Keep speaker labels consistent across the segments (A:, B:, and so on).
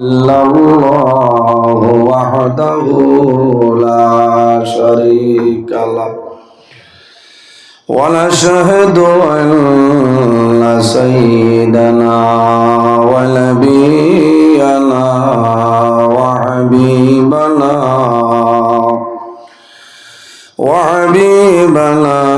A: الله وحده لا شريك له. ونشهد أن سيدنا ونبينا وحبيبنا وحبيبنا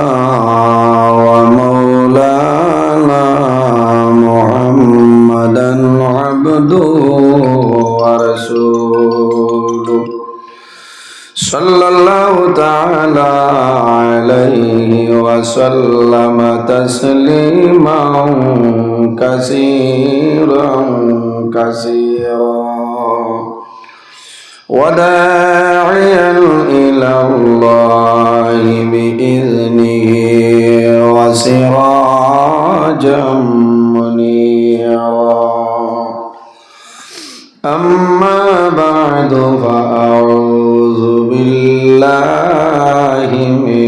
A: تعالى عليه وسلم تسليما كثيرا كثيرا. وداعيا إلى الله بإذنه وسراجا منيرا. أما بعد فأعوذ بالله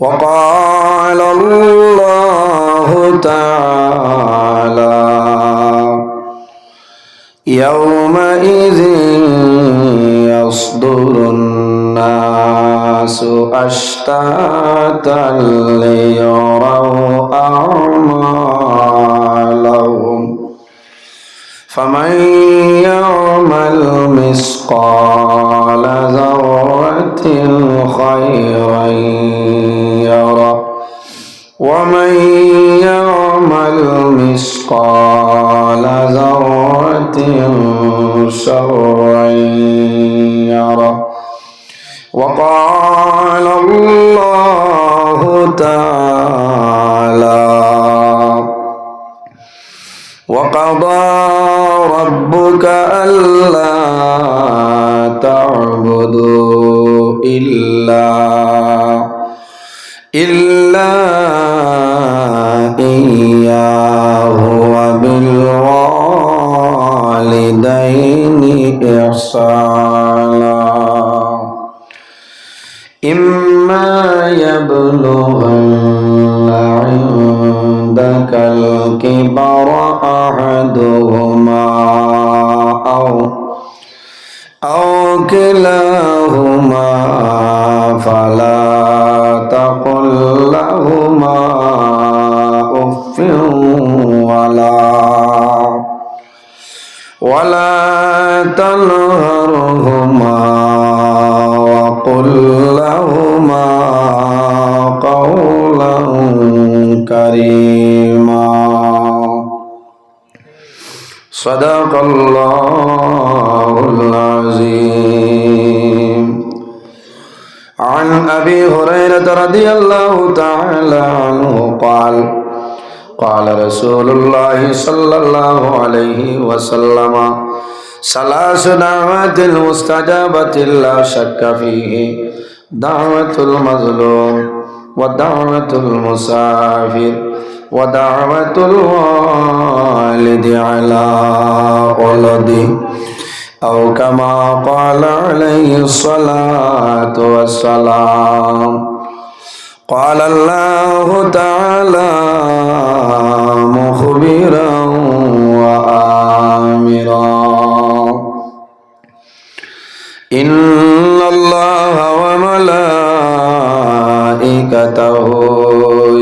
A: وقال الله تعالى يومئذ يصدر الناس أشتاتا الله تعالى وقضى ربك ألا تعبدوا إلا إلا إياه وبالوالدين إحسانا إما يبلغن عندك الكبر أحدهما أو أو كلاهما فلا تقل لهما أف ولا ولا تنهرهما وقل لهما قولا كريما صدق الله العظيم عن أبي هريرة رضي الله تعالى عنه قال قال رسول الله صلى الله عليه وسلم ثلاث دعوات المستجابة لا شك فيه. دعوة المظلوم ودعوة المسافر ودعوة الوالد على ولده أو كما قال عليه الصلاة والسلام قال الله تعالى مخبرا وآمرا. إن الله وملائكته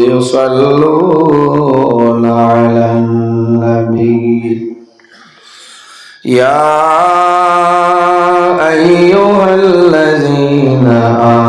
A: يصلون على النبي. يا أيها الذين آمنوا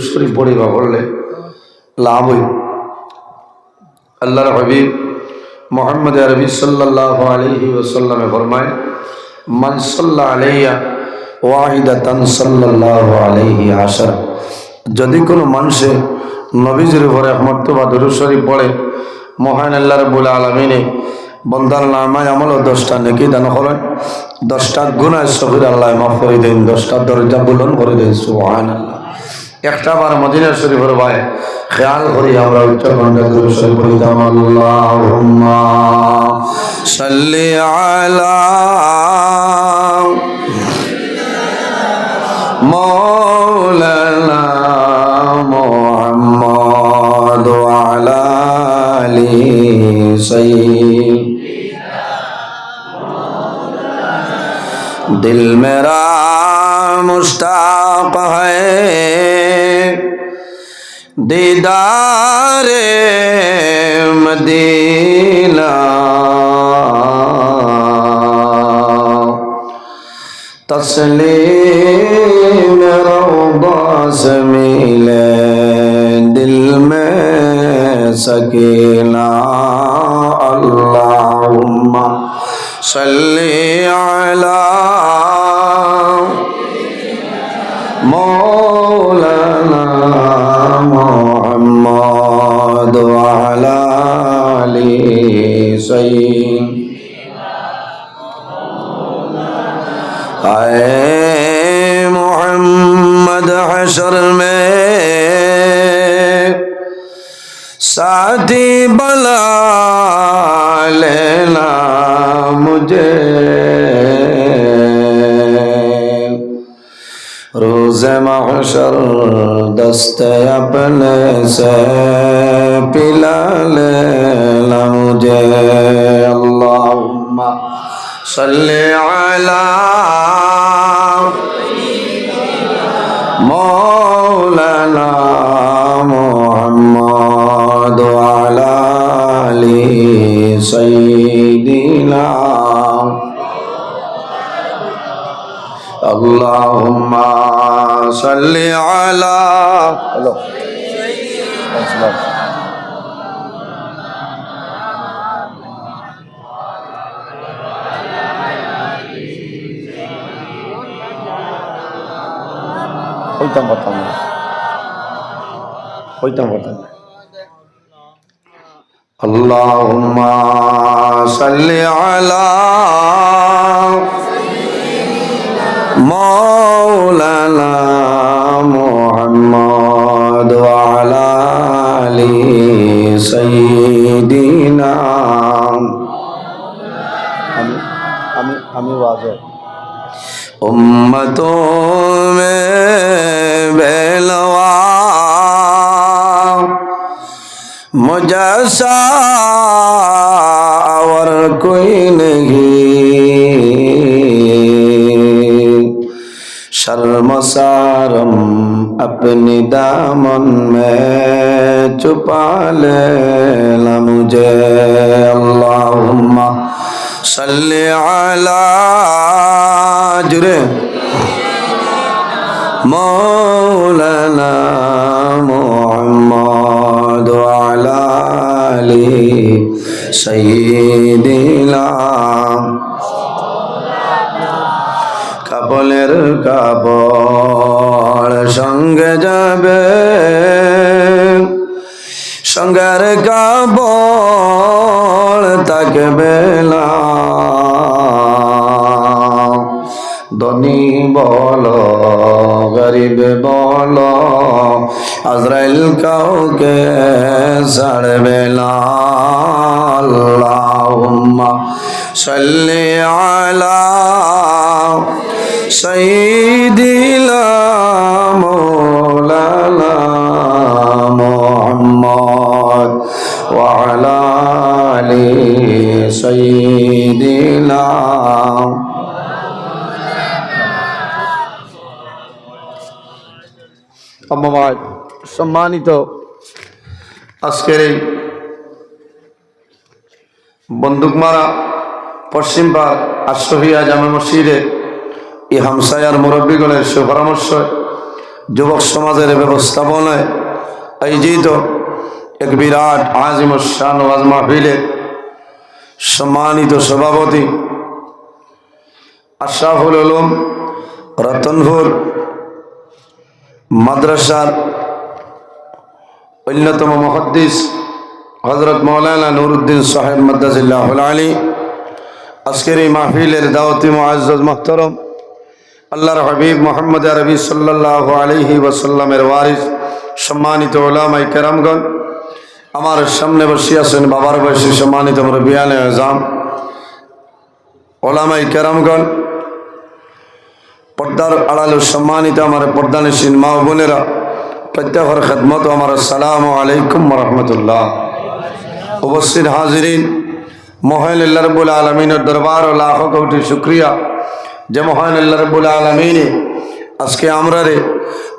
A: দুরুদ শরীফ পড়িবা বললে লাভ হইব আল্লাহর হাবিব মোহাম্মদ আরবি সাল্লাহ আলহি ওসাল্লামে ফরমায়, মান সাল্লাহ আলাইয়া ওয়াহিদাতান সাল্লাহ আলাইহি আশার। যদি কোনো মানুষে নবীজির উপরে মর্তবা দুরুশরী পড়ে, মহান আল্লাহ রবুল আলমিনে বন্দার নামায় আমল দশটা নেকি দান করেন, দশটা গুণায় সবির আল্লাহ মাফ করে দেন, দশটা দরজা বুলন করে দেন সুহান আল্লাহ একটা বার মদিনা শরীফের ভাই খেয়াল করি আমরা উচ্চারণটা করে শরীফ বলি আল্লাহুম্মা সাল্লি আলা দিল মেরা مشتاق ہے دیدار مدینہ تسلیم روضہ سے ملے دل میں سکینہ اللہم صلی علی مولانا محمد وعلى آل سيدنا اے محمد حشر میں ساتھی بلا لینا مجھے. روز محشر دست اپنے سے پلا لینا مجھے اللہم صلی علی مولانا محمد وعلى علی سیدنا اللهم صل على हेलो হইতাম পারতাম না হইতাম পারতাম না اللهم صل على مولانا محمد وعلى آل سيدنا আমি আমি ওয়াজে উম্মতো মে বেলওয়া মুজাসাওয়ার কোই নহীं शर्मसारम अपनी दामन में छुपा लेना मुझे अल्लाहुम्मा सल्ली अला जुरे मौलाना मोहम्मद वाला आली सय्यिदिना কাপলের কাপড় সঙ্গে যাবে, সঙ্গের কাপড় তাকে বেলা। ধনী বল, গরিব বল, আজরাইল কাউকে না আল্লাহুম্মা সাল্লি আলা সাইয়্যিদিনা মাওলানা মুহাম্মদ وعلى آل سيدنا আম্মাবাদ সম্মানিত আজকের এই বন্দুক মারা পশ্চিম পাক আশরফিয়া জামে মসজিদে এই হামসায়ার মুরব্বীগণের সুপরামর্শ, যুবক সমাজের ব্যবস্থাপনায় আয়োজিত এক বিরাট আজিম শান ওয়াজ মাহফিলে সম্মানিত সভাপতি আশরাফুল আলম রতনপুর মাদ্রাসার অন্যতম মহাদ্দিস হজরত মৌলানা নুরুদ্দিন সাহেব মদ্দাজিল্লাহ আলী। আজকের এই মাহফিলের দাওয়াতি মুআজ্জাজ মোহতরম, আল্লাহর হাবিব মোহাম্মদ আরবি সাল্লাহ আলহি ওয়াসাল্লামের ওয়ারিস, সম্মানিত ওলামাই কেরামগণ, আমার সামনে বসে আছেন বাবার বয়সী সম্মানিত মুরব্বিয়ানে আজাম। ওলামাই কেরামগণ, পর্দার আড়ালো সম্মানিত আমার পর্দানসীন মা বোনেরা, প্রত্যেকর খেদমত আমার সালাম আলাইকুম রহমতুল্লাহ। উপস্থিত হাজিরিন, মহান আল্লাহ রব্বুল আলমিনের দরবার ও লাখ কোটি শুক্রিয়া। যে মহান আল্লাহ রব্বুল আলমিনে আজকে আমরা রে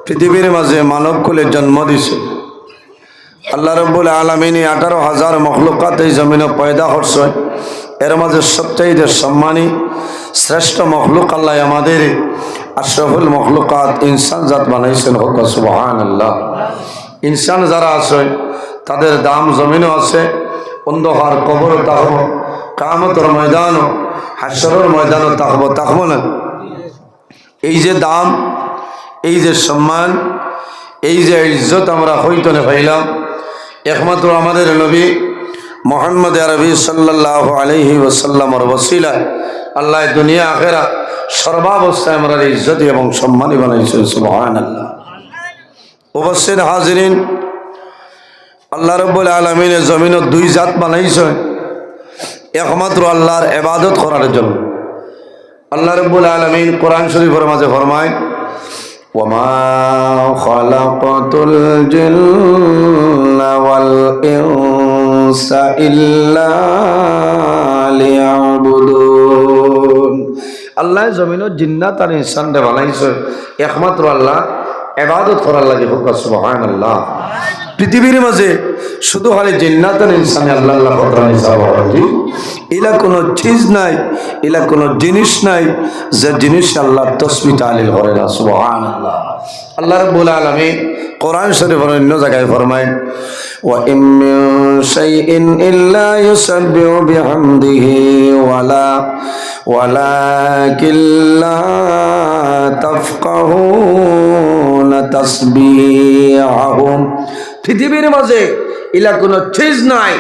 A: পৃথিবীর মাঝে মানব কুলে জন্ম দিছে আল্লাহ রব্বুল আলমিনী আঠারো হাজার মখলুকাত এই জমিনে পয়দা করছে। এর মাঝে সবচাইতে সম্মানী, শ্রেষ্ঠ মখলুক আল্লাহ আমাদের আশরফুল মখলুকাত ইনসান জাত বানাইছেন। হক সুবাহান আল্লাহ ইনসান যারা আছে, তাদের দাম জমিনও আছে। অন্ধকার কবরও তাহব কামতর ময়দানও হাসরের ময়দানও তাহব তাহব না? এই যে দাম, এই যে সম্মান, এই যে ইজ্জত আমরা হইতনে পাইলাম, একমাত্র আমাদের নবী মোহাম্মদ আরবি সাল্লাহ আলহি ওসাল্লামর ওসিলায় আল্লাহ দুনিয়া আখেরা সর্বাবস্থায় আমরা ইজ্জতি এবং সম্মানী বানাইছেন সুবহান আল্লাহ হাজরিন আল্লাহ রব্বুল আলমিনে জমিন দুই জাত বানাইছে একমাত্র আল্লাহর এবাদত করার জন্য আল্লাহ রব্বুল আলমিন কোরআন শরীফের মাঝে ফরমায় وما خلقت الجن والإنس إلا ليعبدون আল্লাহ জমিন জিন্নাত আর ইনসানরে বানাইছে একমাত্র আল্লাহ এবাদত করার লাগে হোক সুবহান আল্লাহ পৃথিবীর মাঝে শুধু হলে জিন্নাতন ইনসানে আল্লাহ আল্লাহ বকরানি সাহাবাজি এলা কোনো চিজ নাই, এলা কোনো জিনিস নাই যে জিনিস আল্লাহ তসমি তালিল করে না সুবহান আল্লাহ আল্লাহ রব্বুল আলামিন কোরআন শরীফের অন্য জায়গায় ফরমায়, ওয়া ইম শাইইন ইল্লা ইউসাব্বিহু বিহামদিহি ওয়ালা, ওয়ালাকিন লা তাফকাহুন তাসবিহাহুম। পৃথিবীর মাঝে ইলা কোনো চিজ নাই,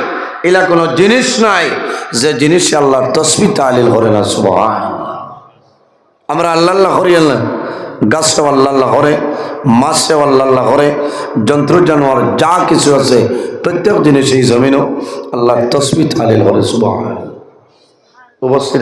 A: ইলা কোনো জিনিস নাই, যে জিনিস আল্লাহর তসবি তালিল করে না সুবহান আমরা আল্লাহ আল্লাহ করি আল্লাহ, গাছটাও আল্লাহ আল্লাহ করে, মাছটাও আল্লাহ আল্লাহ করে, যন্ত্র, জানোয়ার, যা কিছু আছে প্রত্যেক জিনিস এই জমিনও আল্লাহর তসবি তালিল করে সুবহান উপস্থিত